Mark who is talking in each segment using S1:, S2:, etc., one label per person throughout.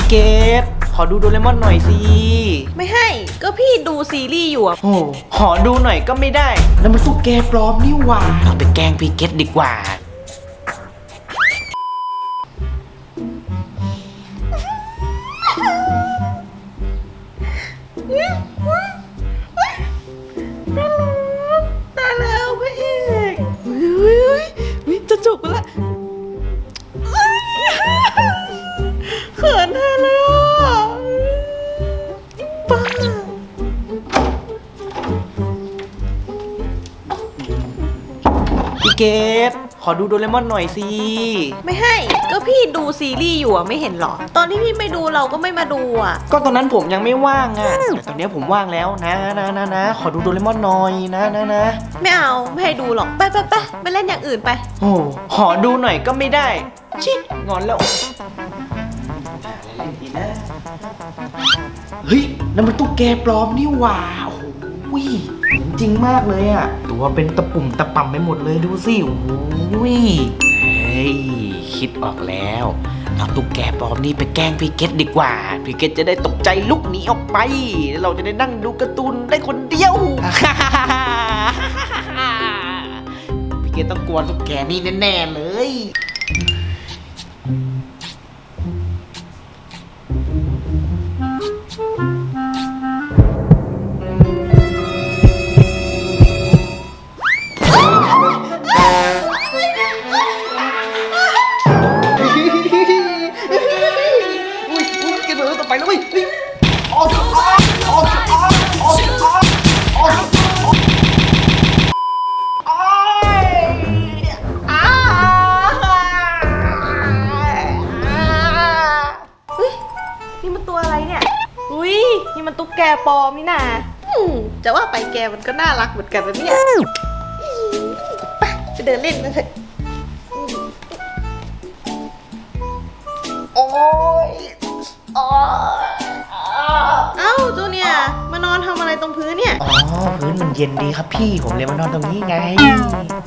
S1: พี่เกดขอดูโดเรมอนหน่อยสิ
S2: ไม่ให้ ก็พี่ดูซีรีส์อยู่อะ
S1: โอ้ขอดูหน่อยก็ไม่ได้นั่นมันตุ๊กแกปลอมนี่หว่า เราไปแกล้งพี่เกดดีกว่า
S2: ตายแล้วพระเอกเฮ้ยเฮ้ยเฮ้ยเฮ้ยจะจบกันละ
S1: พี่เกดขอดูโดเรมอนหน่อยสิ
S2: ไม่ให้ ก็พี่ดูซีรีส์อยู่อะไม่เห็นเหรอ ตอนที่พี่ไม่ดูเราก็ไม่มาดูอะ
S1: ก็ตอนนั้นผมยังไม่ว่างอะแต่ตอนนี้ผมว่างแล้วนะนะนะนะขอดูโดเรมอนหน่อยนะนะนะ
S2: ไม่เอาไม่ให้ดูหรอก ไปไปไปไปเล่นอย่างอื่นไป
S1: โอ้ขอดูหน่อยก็ไม่ได้ ชิงอนแล้วเล่นดีนะเฮ้ย นั่นมันตุ๊กแกปลอมนี่หว่าโอ้โหจริงมากเลยอะตัวเป็นตะปุ่มตะป่ำไปหมดเลยดูสิโอ้โหเฮ้ยคิดออกแล้ว เอาตุ๊กแกปลอมนี่ไปแกล้งพี่เกตดีกว่า พี่เกตจะได้ตกใจลุกหนีออกไปแล้วเราจะได้นั่งดูการ์ตูนได้คนเดียว พี่เกตต้องกลัวตุ๊กแกนี่แน่ๆเลย นี่มันตุ๊ก
S2: แกปลอมนี่นาอืมจะว่าไปแกมันก็น่ารักเหมือนกันนะเนี่ยไปไปเดินเล่นกันเถอะ
S1: โอ้ย พื้นมันเย็นดีครับพี่ ผมเลยมานอนตรงนี้ไง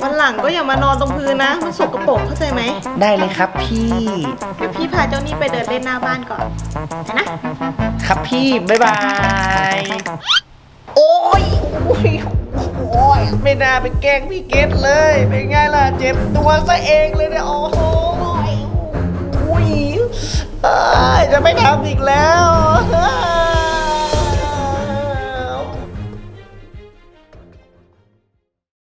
S2: วันหลังก็อย่ามานอนตรงพื้นนะ มันสกปรกเข้าใจไหม
S1: ได้เลยครับพี่
S2: เดี๋ยวพี่พาเจ้านี่ไปเดินเล่นหน้าบ้านก่อนนะ
S1: ครับพี่ บ๊ายบาย โอ้ยโอ้ยโอ้ยไม่น่าไปแกล้งพี่เกตเลย เป็นไงล่ะ เจ็บตัวซะเองเลยเนี่ย โอ้โหอุ้ยเอ้ยจะไม่ทำอีกแล้วเฮ้ย